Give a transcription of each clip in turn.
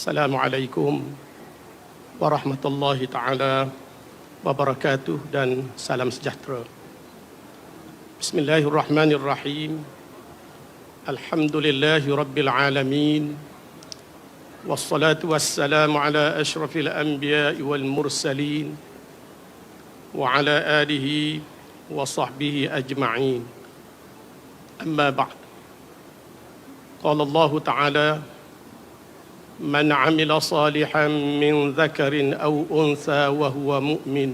Assalamualaikum warahmatullahi taala wabarakatuh dan salam sejahtera. Bismillahirrahmanirrahim. Alhamdulillahi rabbil alamin. Wassalatu wassalamu ala asyrafil anbiya'i wal mursalin wa ala alihi wa sahbihi ajma'in. Amma ba'd. Qala Allah Ta'ala من عمل صالحا من ذكر او انثى وهو مؤمن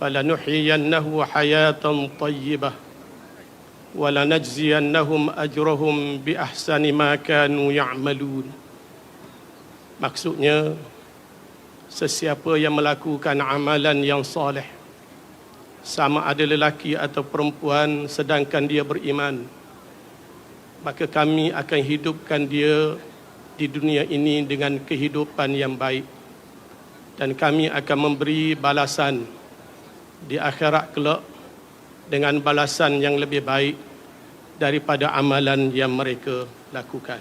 فلنحيينه حياه طيبه ولنجزينهم اجرهم باحسن ما كانوا يعملون maksudnya sesiapa yang melakukan amalan yang soleh sama ada lelaki atau perempuan sedangkan dia beriman maka kami akan hidupkan dia di dunia ini dengan kehidupan yang baik. Dan kami akan memberi balasan di akhirat kelak dengan balasan yang lebih baik daripada amalan yang mereka lakukan.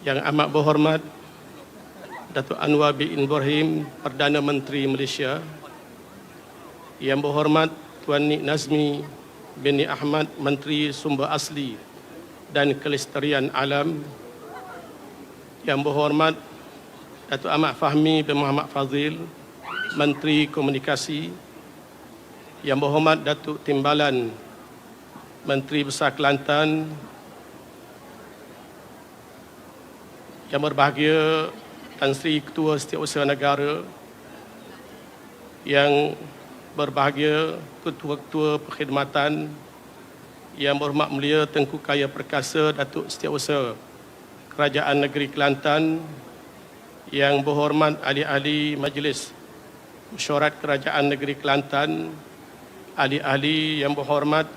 Yang amat berhormat Datuk Anwar bin Ibrahim Perdana Menteri Malaysia. Yang berhormat Tuan Nik Nazmi bin Ahmad Menteri Sumber Asli dan Kelestarian Alam Yang berhormat Datuk Ahmad Fahmi bin Muhammad Fazil Menteri Komunikasi Yang berhormat Datuk Timbalan Menteri Besar Kelantan Yang berbahagia Tan Sri Ketua Setiausaha Negara Yang berbahagia Ketua-ketua Perkhidmatan yang berhormat mulia Tengku Kaya Perkasa Datuk Setiausaha Kerajaan Negeri Kelantan yang berhormat ahli-ahli majlis mesyuarat Kerajaan Negeri Kelantan ahli-ahli yang berhormat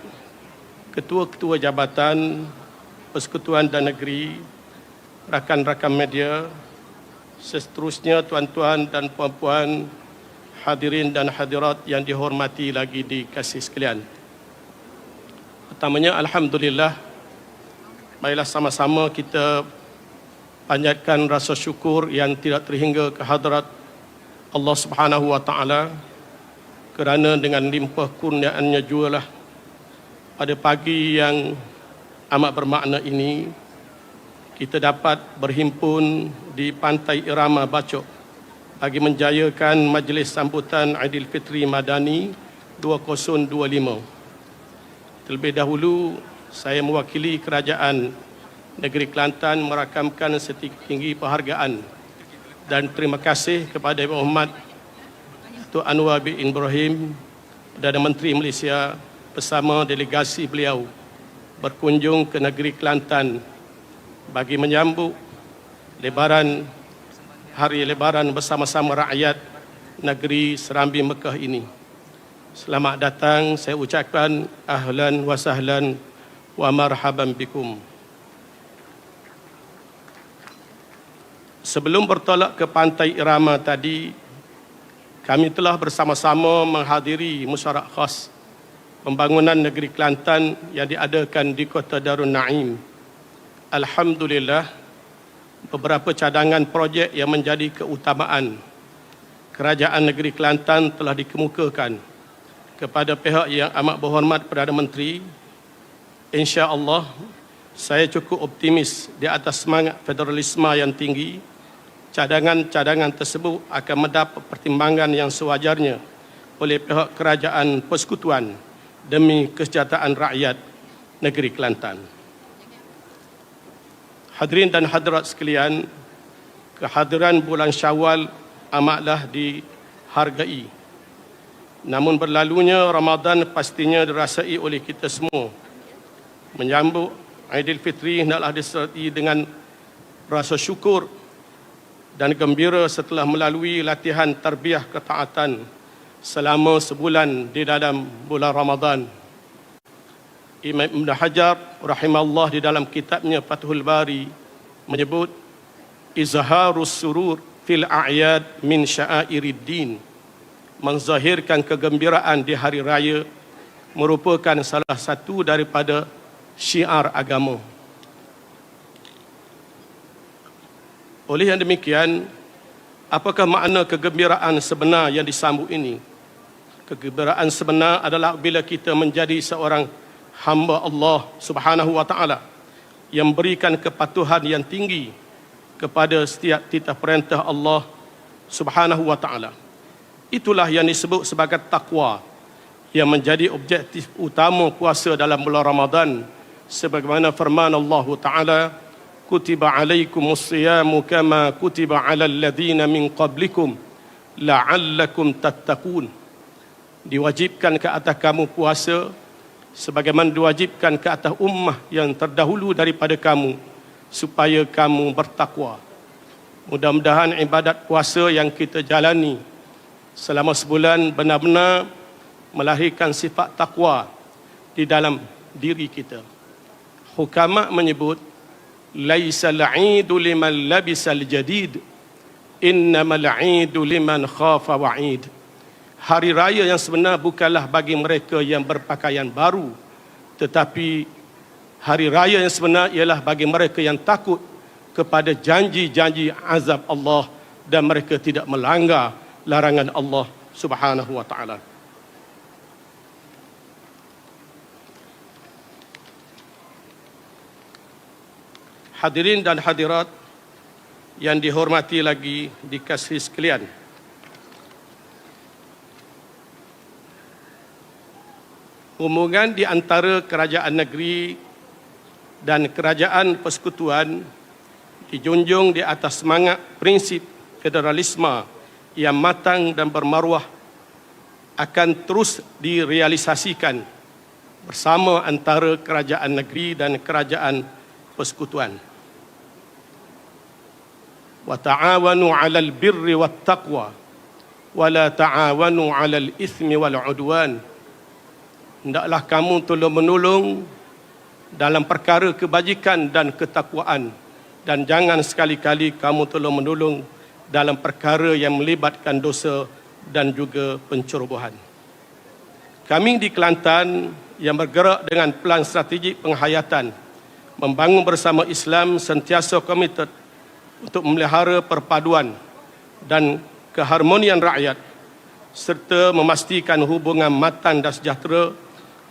ketua-ketua jabatan persekutuan dan negeri rakan-rakan media seterusnya tuan-tuan dan puan-puan hadirin dan hadirat yang dihormati lagi di kasih sekalian pertamanya Alhamdulillah Baiklah sama-sama kita panjatkan rasa syukur yang tidak terhingga ke hadrat Allah Subhanahu wa taala kerana dengan limpah kurniaannya jualah pada pagi yang amat bermakna ini kita dapat berhimpun di pantai Irama Bacok bagi menjayakan majlis sambutan Aidilfitri Madani 2025. Terlebih dahulu, saya mewakili kerajaan negeri Kelantan merakamkan setinggi penghargaan dan terima kasih kepada Ibu Muhammad Datuk Anwar bin Ibrahim Perdana Menteri Malaysia bersama delegasi beliau berkunjung ke negeri Kelantan bagi menyambut lebaran hari lebaran bersama-sama rakyat negeri Serambi Mekah ini. Selamat datang saya ucapkan ahlan wa sahlan wa marhaban bikum. Sebelum bertolak ke pantai Irama tadi, kami telah bersama-sama menghadiri musyarak khas pembangunan negeri Kelantan yang diadakan di Kota Darun Naim. Alhamdulillah, beberapa cadangan projek yang menjadi keutamaan kerajaan negeri Kelantan telah dikemukakan kepada pihak yang amat berhormat Perdana Menteri insya-Allah saya cukup optimis di atas semangat federalisme yang tinggi cadangan-cadangan tersebut akan mendapat pertimbangan yang sewajarnya oleh pihak kerajaan persekutuan demi kesejahteraan rakyat negeri Kelantan. Hadirin dan hadirat sekalian, kehadiran bulan Syawal amatlah dihargai Namun berlalunya Ramadan pastinya dirasai oleh kita semua. Menyambut Aidilfitri hendaklah disertai dengan rasa syukur dan gembira setelah melalui latihan tarbiyah ketaatan selama sebulan di dalam bulan Ramadan. Imam Ibn Hajar rahimahullah di dalam kitabnya Fathul Bari menyebut izharus surur fil a'yad min sya'airid din menzahirkan kegembiraan di hari raya merupakan salah satu daripada syiar agama. Oleh yang demikian, apakah makna kegembiraan sebenar yang disambut ini? Kegembiraan sebenar adalah bila kita menjadi seorang hamba Allah Subhanahu wa taala yang berikan kepatuhan yang tinggi kepada setiap titah perintah Allah Subhanahu wa taala. Itulah yang disebut sebagai takwa yang menjadi objektif utama puasa dalam bulan Ramadan. Sebagaimana firman Allah taala kutiba alaikumus siyamu kama kutiba alal ladzina min qablikum la'allakum tattaqun. Diwajibkan ke atas kamu puasa sebagaimana diwajibkan ke atas ummah yang terdahulu daripada kamu supaya kamu bertakwa. Mudah-mudahan ibadat puasa yang kita jalani selama sebulan benar-benar melahirkan sifat takwa di dalam diri kita. Hukama menyebut laisa al-eidu liman labisa al-jadid innamal eidu liman khafa wa'id. Hari raya yang sebenar bukanlah bagi mereka yang berpakaian baru tetapi hari raya yang sebenar ialah bagi mereka yang takut kepada janji-janji azab Allah dan mereka tidak melanggar larangan Allah Subhanahu wa taala Hadirin dan hadirat yang dihormati lagi dikasih sekalian. Hubungan di antara kerajaan negeri dan kerajaan persekutuan dijunjung di atas semangat prinsip federalisme yang matang dan bermaruah akan terus direalisasikan bersama antara kerajaan negeri dan kerajaan persekutuan. Wa ta'awanu 'alal birri wat taqwa wa la ta'awanu 'alal ithmi wal 'udwan. Hendaklah kamu tolong menolong dalam perkara kebajikan dan ketakwaan. Dan jangan sekali-kali kamu tolong menolong dalam perkara yang melibatkan dosa dan juga pencerobohan. Kami di Kelantan yang bergerak dengan pelan strategik penghayatan membangun bersama Islam sentiasa komited untuk memelihara perpaduan dan keharmonian rakyat serta memastikan hubungan matang dan sejahtera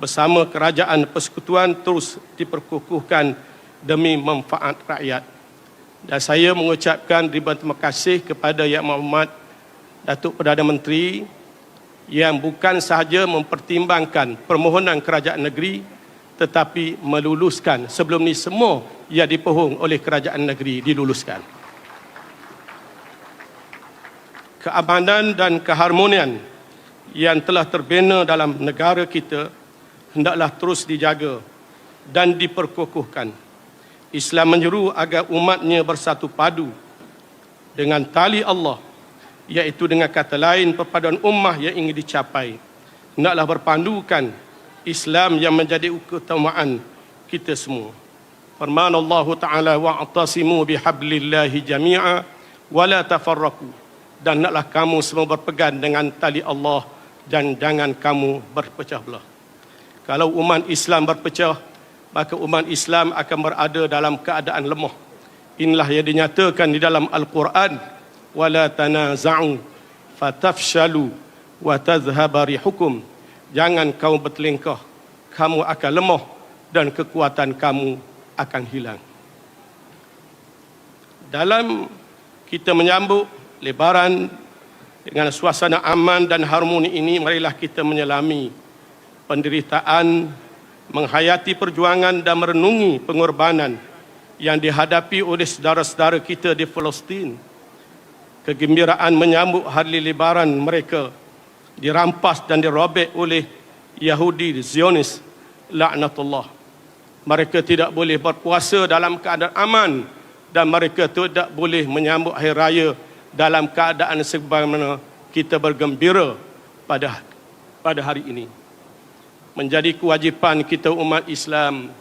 bersama kerajaan persekutuan terus diperkukuhkan demi manfaat rakyat. Dan saya mengucapkan ribuan terima kasih kepada Yang Muhammad Datuk Perdana Menteri yang bukan sahaja mempertimbangkan permohonan kerajaan negeri tetapi meluluskan sebelum ni semua yang dipohong oleh kerajaan negeri diluluskan keamanan dan keharmonian yang telah terbina dalam negara kita hendaklah terus dijaga dan diperkukuhkan. Islam menyeru agar umatnya bersatu padu dengan tali Allah iaitu dengan kata lain perpaduan ummah yang ingin dicapai. Hendaklah berpandukan Islam yang menjadi keutamaan kita semua. Firman Allah Ta'ala wa'tasimu bihablillahi jami'a wa la tafarraku dan naklah kamu semua berpegang dengan tali Allah dan jangan kamu berpecah belah. Kalau umat Islam berpecah, maka umat Islam akan berada dalam keadaan lemah. Inilah yang dinyatakan di dalam Al-Quran. Wala tanaza'u fatafshalu wa tazhabari hukum. Jangan kau bertelingkah. Kamu akan lemah dan kekuatan kamu akan hilang. Dalam kita menyambut lebaran dengan suasana aman dan harmoni ini, marilah kita menyelami penderitaan menghayati perjuangan dan merenungi pengorbanan yang dihadapi oleh saudara-saudara kita di Palestin kegembiraan menyambut hari lebaran mereka dirampas dan dirobek oleh Yahudi Zionis laknatullah mereka tidak boleh berpuasa dalam keadaan aman dan mereka tidak boleh menyambut hari raya dalam keadaan sebagaimana kita bergembira pada pada hari ini. Menjadi kewajipan kita umat Islam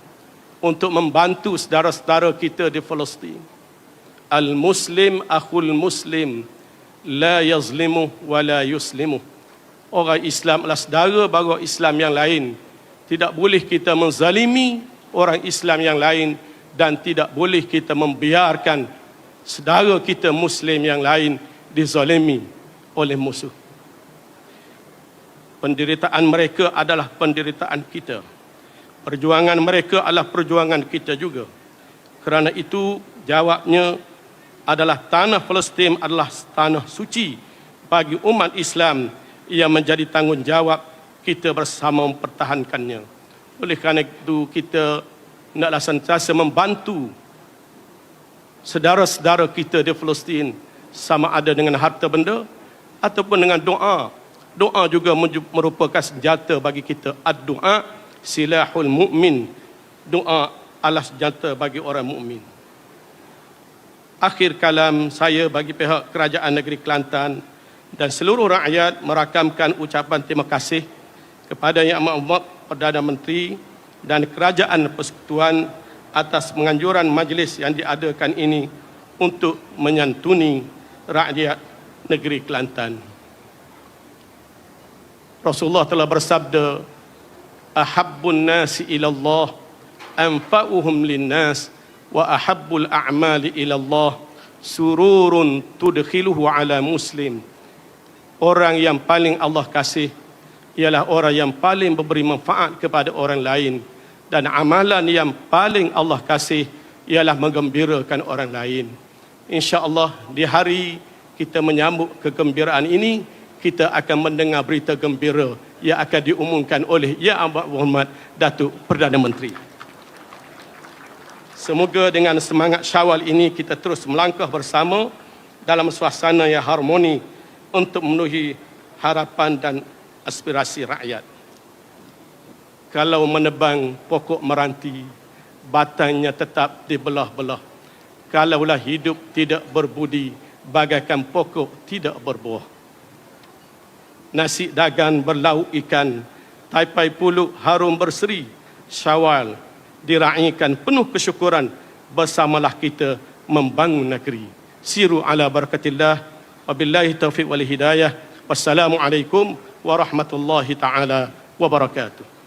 untuk membantu saudara-saudara kita di Palestin. Al-Muslim akhul Muslim la yazlimu wa la yuslimu. Orang Islam adalah saudara baru Islam yang lain. Tidak boleh kita menzalimi orang Islam yang lain dan tidak boleh kita membiarkan saudara kita Muslim yang lain dizalimi oleh musuh. Penderitaan mereka adalah penderitaan kita. Perjuangan mereka adalah perjuangan kita juga. Kerana itu jawabnya adalah tanah Palestin adalah tanah suci bagi umat Islam yang menjadi tanggungjawab kita bersama mempertahankannya. Oleh kerana itu kita naklah sentiasa membantu saudara-saudara kita di Palestin sama ada dengan harta benda ataupun dengan doa doa juga merupakan senjata bagi kita. Ad-doa silahul mukmin doa adalah senjata bagi orang mukmin akhir kalam saya bagi pihak kerajaan negeri Kelantan dan seluruh rakyat merakamkan ucapan terima kasih kepada Yang Amat Perdana Menteri dan Kerajaan Persekutuan atas penganjuran majlis yang diadakan ini untuk menyantuni rakyat negeri Kelantan. Rasulullah telah bersabda ahabbun nasi ila Allah anfa'uhum linnas wa ahabbul a'mali ila Allah sururun tudkhiluhu ala muslim. Orang yang paling Allah kasih ialah orang yang paling memberi manfaat kepada orang lain. Dan amalan yang paling Allah kasih ialah menggembirakan orang lain. Insyaallah di hari kita menyambut kegembiraan ini kita akan mendengar berita gembira yang akan diumumkan oleh Ya Amat Muhammad Datuk Perdana Menteri. Semoga dengan semangat syawal ini kita terus melangkah bersama dalam suasana yang harmoni untuk memenuhi harapan dan aspirasi rakyat. Kalau menebang pokok meranti, batangnya tetap dibelah-belah. Kalaulah hidup tidak berbudi, bagaikan pokok tidak berbuah nasi dagan berlauk ikan, taipai puluk harum berseri, syawal diraikan penuh kesyukuran bersamalah kita membangun negeri. Siru ala barakatillah, wabillahi taufiq wal hidayah. Wassalamualaikum warahmatullahi taala wabarakatuh.